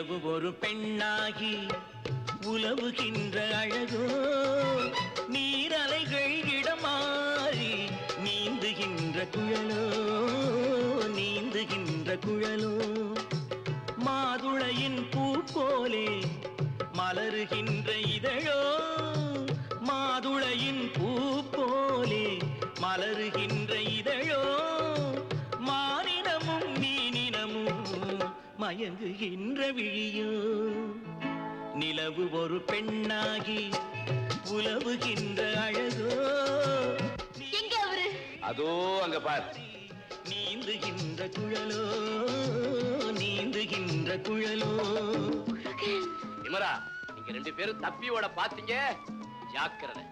இரவு ஒரு பெண்ணாகி உலவுகின்ற அழகோ நீரலைகள் இடமாறி நீந்துகின்ற குழலோ நீந்துகின்ற குழலோ. மாதுளையின் பூ போலே மலருகின்ற இதழோ மாதுளையின் பூ போலே மலருகின்ற மயங்குகின்ற விழியோ நிலவு ஒரு பெண்ணாகி உலவுகின்ற அழகோ? எங்க அவரு? அதோ அங்க பார். நீந்துகின்ற குழலோ? நீந்துகின்ற குழலோ? விமரா நீங்க ரெண்டு பேரும் தப்பியோட பாத்தீங்க. ஜாக்கிரதை.